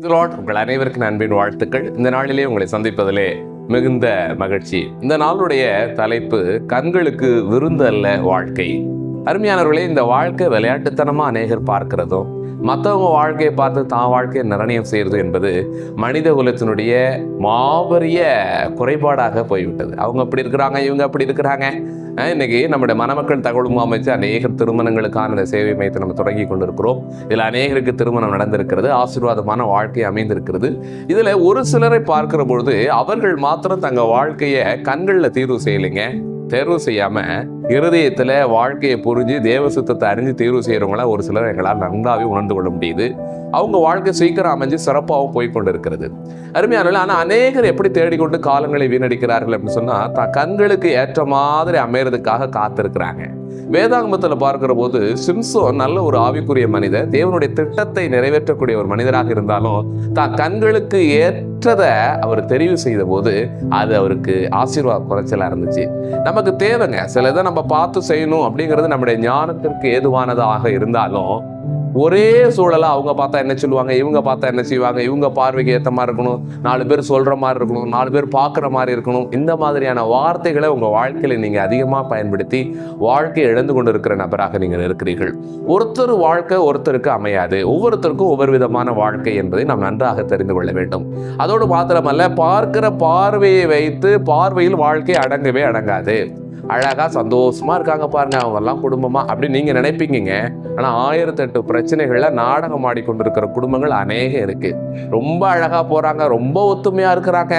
Lord உங்கள் அனைவருக்கும் அன்பின் வாழ்த்துக்கள். இந்த நாளிலே உங்களை சந்திப்பதிலே மிகுந்த மகிழ்ச்சி. இந்த நாளுடைய தலைப்பு கண்களுக்கு விருந்து அல்ல வாழ்க்கை. அருமையானவர்களே இந்த வாழ்க்கை விளையாட்டுத்தனமாக அநேகர் பார்க்கிறதும் மற்றவங்க வாழ்க்கையை பார்த்து தான் வாழ்க்கையை நிர்ணயம் செய்கிறது என்பது மனித குலத்தினுடைய மாபெரிய குறைபாடாக போய்விட்டது. அவங்க அப்படி இருக்கிறாங்க இவங்க அப்படி இருக்கிறாங்க. இன்றைக்கி இன்னைக்கு நம்முடைய மணமக்கள் தகவல் அமைச்சு அநேகர் திருமணங்களுக்கான இந்த சேவை மையத்தை நம்ம தொடங்கி கொண்டிருக்கிறோம். இதில் அநேகருக்கு திருமணம் நடந்திருக்கிறது ஆசீர்வாதமான வாழ்க்கை அமைந்திருக்கிறது. இதில் ஒரு சிலரை பார்க்கிற பொழுது அவர்கள் மாத்திரம் தங்கள் வாழ்க்கையை கண்களில் தீர்வு செய்யலைங்க. தேர்வு செய்யாமல் இருதயத்தில் வாழ்க்கையை புரிஞ்சு தேவ சுத்தத்தை அறிஞ்சு தேர்வு செய்கிறவங்கள ஒரு சிலர் எங்களால் நன்றாகவே உணர்ந்து கொள்ள முடியுது. அவங்க வாழ்க்கை சீக்கிரம் அமைஞ்சு சிறப்பாகவும் போய் கொண்டிருக்கிறது. அருமையானவர்கள் ஆனால் அநேகர் எப்படி தேடிக்கொண்டு காலங்களை வீணடிக்கிறார்கள் அப்படின்னு சொன்னால் தான் கண்களுக்கு ஏற்ற மாதிரி அமையறதுக்காக காத்திருக்கிறாங்க. வேதாங்கமத்தில் பார்க்கிற போது சிம்சோ நல்ல ஒரு ஆவிக்குரிய மனிதர் தேவனுடைய திட்டத்தை நிறைவேற்றக்கூடிய ஒரு மனிதராக இருந்தாலும் தான் கண்களுக்கு மற்றதை அவர் தெரிவு செய்த போது அது அவருக்கு ஆசீர்வாத குறைச்சலாக இருந்துச்சு. நமக்கு தேவைங்க. சில இதை நம்ம பார்த்து செய்யணும் அப்படிங்கிறது நம்முடைய ஞானத்திற்கு ஏதுவானதாக இருந்தாலும் ஒரே சூழலாக அவங்க பார்த்தா என்ன சொல்லுவாங்க? இவங்க பார்த்தா என்ன செய்வாங்க? இவங்க பார்வைக்கு ஏற்ற மாதிரி இருக்கணும். நாலு பேர் சொல்கிற மாதிரி இருக்கணும். நாலு பேர் பார்க்குற மாதிரி இருக்கணும். இந்த மாதிரியான வார்த்தைகளை உங்கள் வாழ்க்கையில் நீங்கள் அதிகமாக பயன்படுத்தி வாழ்க்கையை இழந்து கொண்டு இருக்கிற நபராக நீங்கள் இருக்கிறீர்கள். ஒருத்தர் வாழ்க்கை ஒருத்தருக்கு அமையாது. ஒவ்வொருத்தருக்கும் ஒவ்வொரு விதமான வாழ்க்கை என்பதை நாம் நன்றாக தெரிந்து கொள்ள வேண்டும். அதோடு மாத்திரமல்ல பார்க்கிற பார்வையை வைத்து பார்வையில் வாழ்க்கை அடங்கவே அடங்காது. அழகாக சந்தோஷமாக இருக்காங்க பாருங்க. அவங்கெல்லாம் குடும்பமாக அப்படின்னு நீங்கள் நினைப்பீங்க ஆனால் ஆயிரத்தெட்டு பிரச்சனைகளில் நாடகம் ஆடிக்கொண்டிருக்கிற குடும்பங்கள் அநேகம் இருக்குது ரொம்ப அழகாக போகிறாங்க ரொம்ப ஒத்துமையாக இருக்கிறாங்க.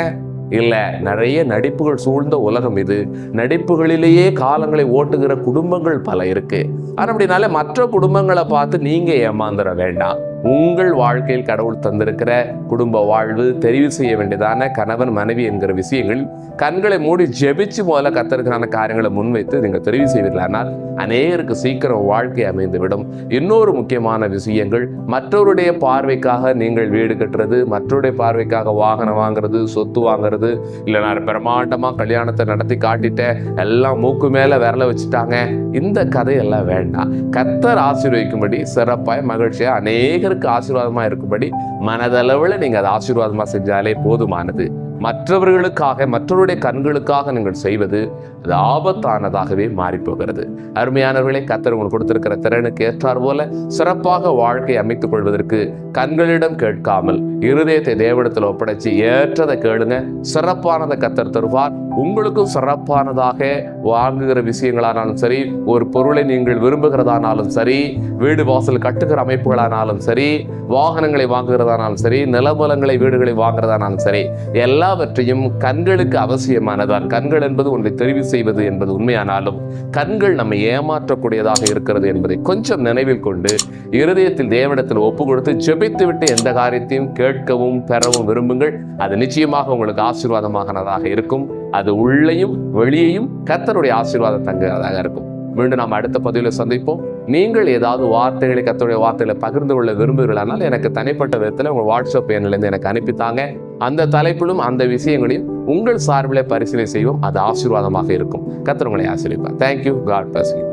இல்லை நிறைய நடிப்புகள் சூழ்ந்த உலகம் இது. நடிப்புகளிலேயே காலங்களை ஓட்டுகிற குடும்பங்கள் பல இருக்குது ஆனால் அப்படினாலே மற்ற குடும்பங்களை பார்த்து நீங்கள் ஏமாந்துட வேண்டாம். உங்கள் வாழ்க்கையில் கடவுள் தந்திருக்கிற குடும்ப வாழ்வு தெரிவு செய்ய வேண்டியதான கணவன் மனைவி என்கிற விஷயங்கள் கண்களை மூடி ஜெபிச்சு முதல்ல கத்திருக்கிறான காரியங்களை முன்வைத்து நீங்கள் தெரிவு செய்வீர்களானால் அநேகருக்கு சீக்கிரம் வாழ்க்கை அமைந்து விடும் இன்னொரு முக்கியமான விஷயங்கள் மற்றவருடைய பார்வைக்காக நீங்கள் வீடு கட்டுறது மற்றவருடைய பார்வைக்காக வாகனம் வாங்குறது சொத்து வாங்குறது இல்லை நான் பிரமாண்டமாக கல்யாணத்தை நடத்தி காட்டிட்டேன் எல்லாம் மூக்கு மேலே விரல வச்சுட்டாங்க. இந்த கதையெல்லாம் வேண்டாம். கத்தர் ஆசீர்வதிக்கும்படி சிறப்பாய் அநேக அநேகருக்கு ஆசீர்வாதமாக இருக்கும்படி மனதளவில் நீங்க அதை ஆசீர்வாதமா செஞ்சாலே போதுமானது. மற்றவர்களுக்காக மற்றவருடைய கண்களுக்காக நீங்கள் செய்வது அது ஆபத்தானதாகவே மாறிப்போகிறது. அருமையானவர்களே கத்தர் உங்களுக்கு கொடுத்திருக்கிற திறனுக்கு ஏற்றார் போல சிறப்பாக வாழ்க்கை அமைத்துக் கொள்வதற்கு கண்களிடம் கேட்காமல் இருதயத்தை தேவடத்தில் ஒப்படைச்சு ஏற்றதை கேளுங்க. சிறப்பானதை கத்தர் தருவார். உங்களுக்கும் சிறப்பானதாக வாங்குகிற விஷயங்களானாலும் சரி ஒரு பொருளை நீங்கள் விரும்புகிறதானாலும் சரி வீடு வாசல் கட்டுகிற அமைப்புகளானாலும் சரி வாகனங்களை வாங்குகிறதானாலும் சரி நிலமலங்களை வீடுகளை வாங்குறதானாலும் சரி எல்லாவற்றையும் கண்களுக்கு அவசியமானதான் கண்கள் என்பது ஒன்றை தெரிவு செய்வது என்பது உண்மையானாலும் கண்கள் நம்மை ஏமாற்றக்கூடியதாக இருக்கிறது என்பதை கொஞ்சம் நினைவில் கொண்டு இருதயத்தில் தேவனிடத்தில் ஒப்பு கொடுத்து ஜெபித்துவிட்டு எந்த காரியத்தையும் கேட்கவும் பெறவும் விரும்புங்கள். அது நிச்சயமாக உங்களுக்கு ஆசீர்வாதமாகனதாக இருக்கும். அது உள்ளேயும் வெளியேயும் கத்தருடைய ஆசீர்வாதம் தங்குவதாக இருக்கும். மீண்டும் நாம் அடுத்த பதிவில் சந்திப்போம். நீங்கள் ஏதாவது வார்த்தைகளை கத்தோடைய வார்த்தைகளை பகிர்ந்து கொள்ள விரும்புகிறீர்களானால் எனக்கு தனிப்பட்ட விதத்தில் உங்கள் வாட்ஸ்அப் எண்ணிலிருந்து எனக்கு அனுப்பித்தாங்க அந்த தலைப்பிலும் அந்த விஷயங்களையும் உங்கள் சார்பிலே பரிசீலனை செய்வோம். அது ஆசீர்வாதமாக இருக்கும். கத்திரவங்களை உங்களை தேங்க்யூ காட் பிளஸ் யூ